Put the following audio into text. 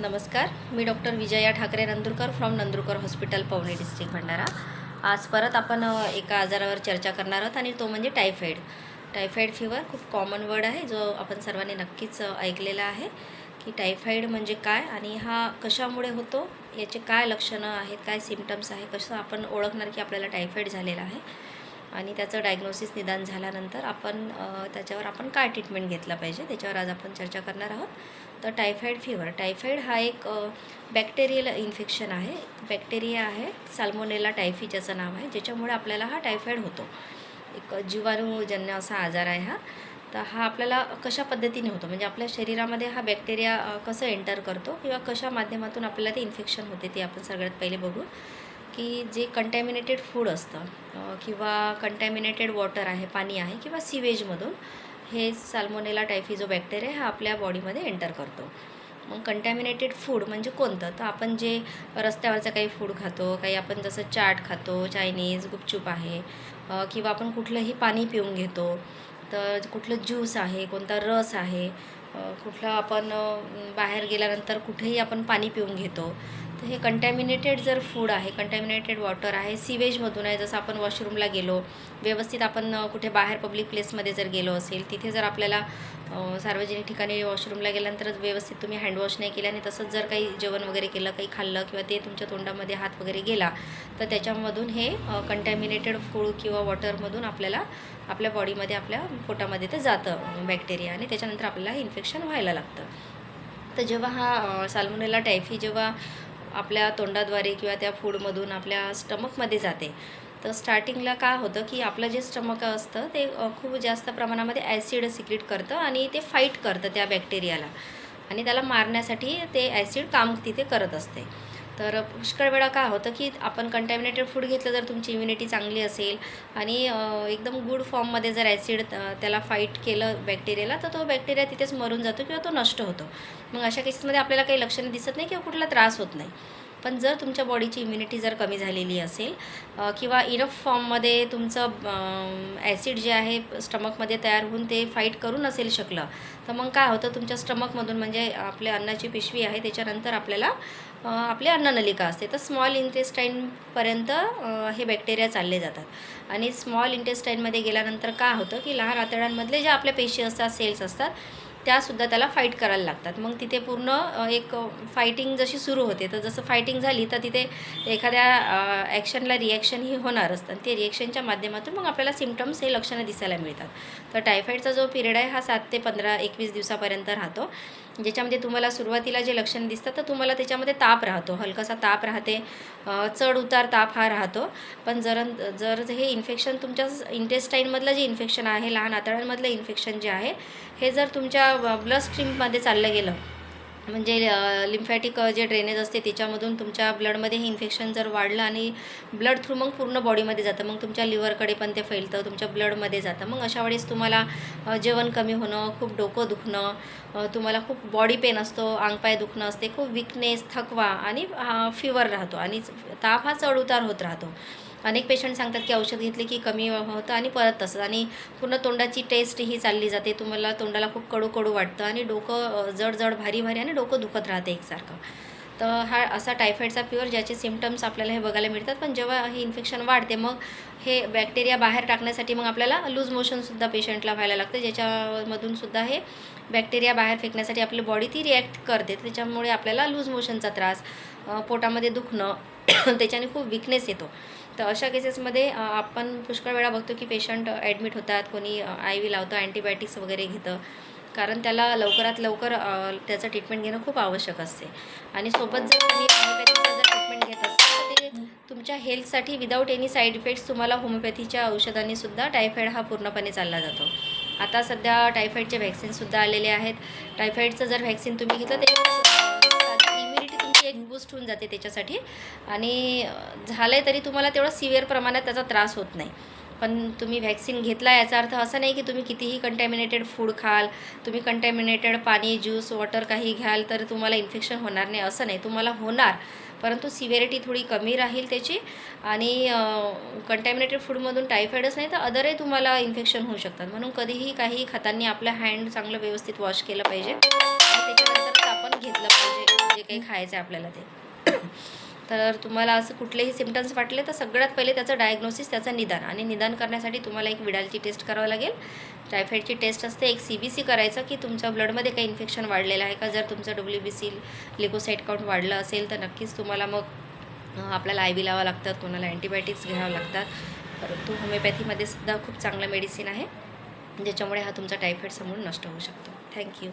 नमस्कार. मी doctor Vijaya Thackeray Nandurkar from Nandurkar hospital Pauni district Bhandara. आज परत आपण एका आजारावर चर्चा करणार आहोत आणि तो म्हणजे टायफॉईड टायफॉईड फिवर खूप कॉमन वर्ड आहे जो आपण सर्वांनी नक्कीच ऐकलेला आहे की टायफॉईड म्हणजे काय आणि हा कशामुळे होतो याचे काय लक्षणं आहेत काय सिमटम्स आहे कसं आपण ओळखणार की आपल्याला टायफॉईड झालेला आहे. आणि त्याचं डायग्नोसिस निदान झाल्यानंतर आपण त्याच्यावर आपण काय ट्रीटमेंट घेतलं पाहिजे त्याच्यावर आज आपण चर्चा करणार आहोत. तर टायफॉईड फिवर टायफॉईड हा एक बॅक्टेरियल इन्फेक्शन आहे. बॅक्टेरिया आहे. साल्मोनेला टायफी ज्याचं नाव आहे. ज्याच्यामुळे आपल्याला हा टायफॉईड होतो. एक जीवाणूजन्य असा आजार आहे हा. तर हा आपल्याला कशा पद्धतीने होतो? म्हणजे आपल्या शरीरामध्ये हा बॅक्टेरिया कसं एंटर करतो? किंवा कशा माध्यमातून आपल्याला ते इन्फेक्शन होते ते आपण सगळ्यात पहिले बघू. की जे कंटॅमिनेटेड फूड असतं किंवा कंटॅमिनेटेड वॉटर आहे पाणी आहे किंवा सिवेजमधून हे साल्मोनेला टायफी जो बॅक्टेरिया हा आपल्या बॉडीमध्ये एंटर करतो. मग कंटॅमिनेटेड फूड म्हणजे कोणतं? तर आपण जे रस्त्यावरचं काही फूड खातो काही आपण जसं चाट खातो चायनीज गुपचूप आहे किंवा आपण कुठलंही पाणी पिऊन घेतो तर कुठलं ज्यूस आहे कोणता रस आहे कुठलं आपण बाहेर गेल्यानंतर कुठेही आपण पाणी पिऊन घेतो तर हे कंटॅमिनेटेड जर फूड आहे कंटॅमिनेटेड वॉटर आहे सिवेजमधून आहे जसं आपण वॉशरूमला गेलो व्यवस्थित आपण कुठे बाहेर पब्लिक प्लेसमध्ये जर गेलो असेल तिथे जर आपल्याला सार्वजनिक ठिकाणी वॉशरूमला गेल्यानंतर व्यवस्थित तुम्ही हँडवॉश नाही केलं आणि तसंच जर काही जेवण वगैरे केलं काही खाल्लं किंवा ते तुमच्या तोंडामध्ये हात वगैरे गेला तर त्याच्यामधून हे कंटॅमिनेटेड फूड किंवा वॉटरमधून आपल्याला आपल्या बॉडीमध्ये आपल्या पोटामध्ये ते जातं बॅक्टेरिया आणि त्याच्यानंतर आपल्याला इन्फेक्शन व्हायला लागतं. तर जेव्हा हा साल्मोनेला टायफी जेव्हा आपल्या तोंडाद्वारे किंवा त्या फूडमधून आपल्या स्टमकमध्ये जाते. तर स्टार्टिंगला काय होतं की आपलं जे स्टमक असतं ते खूप जास्त प्रमाणामध्ये ॲसिड सिक्रेट करतं आणि ते फाईट करतं त्या बॅक्टेरियाला. आणि त्याला मारण्यासाठी ते ॲसिड काम तिथे करत असते. तर पुष्कळ वेळा काय होतं की आपण कंटॅमिनेटेड फूड घेतलं जर तुमची इम्युनिटी चांगली असेल. आणि एकदम गुड फॉर्ममध्ये जर ॲसिड त्याला फाईट केलं बॅक्टेरियाला तर तो बॅक्टेरिया तिथेच मरून जातो किंवा तो नष्ट होतो. मग अशा केसेसमध्ये आपल्याला काही लक्षणं दिसत नाही किंवा कुठला त्रास होत नाही. पण जर तुमच्या बॉडीची इम्युनिटी जर कमी झालेली असेल किंवा इनफ फॉर्ममध्ये तुमचं ॲसिड जे आहे स्टमकमध्ये तयार होऊन ते फाईट करू नसेल शकलं तर मग काय होतं? तुमच्या स्टमकमधून म्हणजे आपल्या अन्नाची पिशवी आहे त्याच्यानंतर आपल्याला आपली अन्ननलिका असते. तर स्मॉल इंटेस्टाईनपर्यंत हे बॅक्टेरिया चालले जातात. आणि स्मॉल इंटेस्टाईनमध्ये गेल्यानंतर काय होतं? की लहान आतड्यांमधले ज्या आपल्या पेशी असतात सेल्स असतात त्यासुद्धा त्याला फाईट करायला लागतात. मग तिथे पूर्ण एक फायटिंग जशी सुरू होते तर जसं फायटिंग झाली तर तिथे एखाद्या ॲक्शनला रिॲक्शन ही होणार असतं आणि ते रिॲक्शनच्या माध्यमातून मग आपल्याला सिमटम्स हे लक्षणं दिसायला मिळतात. तर टायफॉईडचा जो पिरियड आहे हा सात ते पंधरा एकवीस दिवसापर्यंत राहतो. ज्याच्यामध्ये तुम्हाला सुरुवातीला जे लक्षणं दिसतात तर तुम्हाला त्याच्यामध्ये ताप राहतो. हलकासा ताप राहते. चढ उतार ताप हा राहतो. पण जर जर हे इन्फेक्शन तुमच्या इंटेस्टाईनमधलं जे इन्फेक्शन आहे लहान आतड्यांमधलं इन्फेक्शन जे आहे हे जर तुमच्या ब्लड स्ट्रीममध्ये चाललं गेलं म्हणजे लिम्फॅटिक जे ड्रेनेज असते त्याच्यामधून तुमच्या ब्लडमध्ये हे इन्फेक्शन जर वाढलं आणि ब्लड थ्रू मग पूर्ण बॉडीमध्ये जातं. मग तुमच्या लिव्हरकडे पण ते फैलतं तुमच्या ब्लडमध्ये जातं. मग अशा वेळेस तुम्हाला जेवण कमी होणं खूप डोकं दुखणं तुम्हाला खूप बॉडी पेन असतो अंगपाय दुखणं असते खूप विकनेस थकवा आणि फिवर राहतो आणि ताप हा चढउतार होत राहतो. अनेक पेशंट सांगतात की औषध घेतले की कमी होतं आणि परत तसंच. आणि पूर्ण तोंडाची टेस्ट ही चालली जाते. तुम्हाला तोंडाला खूप कडू कडू वाटतं आणि डोकं जड जड भारी भारी आणि डोकं दुखत राहते एकसारखं. तर हा असा टायफॉईडचा प्युअर ज्याचे सिमटम्स आपल्याला हे बघायला मिळतात. पण जेव्हा हे इन्फेक्शन वाढते मग हे बॅक्टेरिया बाहेर टाकण्यासाठी मग आपल्याला लूज मोशनसुद्धा पेशंटला व्हायला लागतं. ज्याच्यामधून सुद्धा हे बॅक्टेरिया बाहेर फेकण्यासाठी आपली बॉडी ती रिॲक्ट करते. त्याच्यामुळे आपल्याला लूज मोशनचा त्रास पोटामध्ये दुखणं त्याच्याने खूप विकनेस येतो. तर अशा केसेसमध्ये आपण पुष्कळ वेळा बघतो की पेशंट ॲडमिट होतात कोणी आय व्ही लावतं अँटीबायोटिक्स वगैरे घेतं. कारण त्याला लवकरात लवकर त्याचं ट्रीटमेंट घेणं खूप आवश्यक असते. आणि सोबत जर तुम्ही होमिओपॅथीचं जर ट्रीटमेंट घेत असाल तर ते तुमच्या हेल्थसाठी विदाऊट एनी साईड इफेक्ट्स तुम्हाला होमिओपॅथीच्या औषधांनीसुद्धा टायफॉईड हा पूर्णपणे चालला जातो. आता सध्या टायफॉईडचे व्हॅक्सिनसुद्धा आलेले आहेत. टायफॉईडचं जर व्हॅक्सिन तुम्ही घेतलं ते एक बूस्ट होऊन जाते त्याच्यासाठी. आणि झालं आहे तरी तुम्हाला तेवढं सिव्हिअर प्रमाणात त्याचा त्रास होत नाही. पण तुम्ही व्हॅक्सिन घेतला याचा अर्थ असा नाही की तुम्ही कितीही कंटॅमिनेटेड फूड खाल तुम्ही कंटॅमिनेटेड पाणी ज्यूस वॉटर काही घ्याल तर तुम्हाला इन्फेक्शन होणार नाही असं नाही. तुम्हाला होणार. परंतु सिव्हिरिटी थोडी कमी राहील त्याची आणि कंटॅमिनेटेड फूडमधून टायफॉईडच नाही तर अदरही तुम्हाला इन्फेक्शन होऊ शकतात. म्हणून कधीही काही खतांनी आपलं हँड चांगलं व्यवस्थित वॉश केलं पाहिजे. त्याच्यानंतर आपण घेतलं पाहिजे जे काही खायचं आहे आपल्याला ते. तर तुम्हाला असं कुठलेही सिमटम्स वाटले तर सगळ्यात पहिले त्याचं डायग्नोसिस त्याचं निदान. आणि निदान करण्यासाठी तुम्हाला एक विडालची टेस्ट करावं लागेल. टायफॉईडची टेस्ट असते. एक सी बी सी करायचं की तुमच्या ब्लडमध्ये काही इन्फेक्शन वाढलेलं आहे का? जर तुमचं W B C leucocyte count वाढलं असेल तर नक्कीच तुम्हाला मग आपल्याला आय बी लावा लागतात कोणाला अँटीबायोटिक्स घ्यावं लागतात. परंतु होमिओपॅथीमध्ये सुद्धा खूप चांगलं मेडिसिन आहे. ज्याच्यामुळे हा तुमचा टायफॉईड समोर नष्ट होऊ शकतो. थँक्यू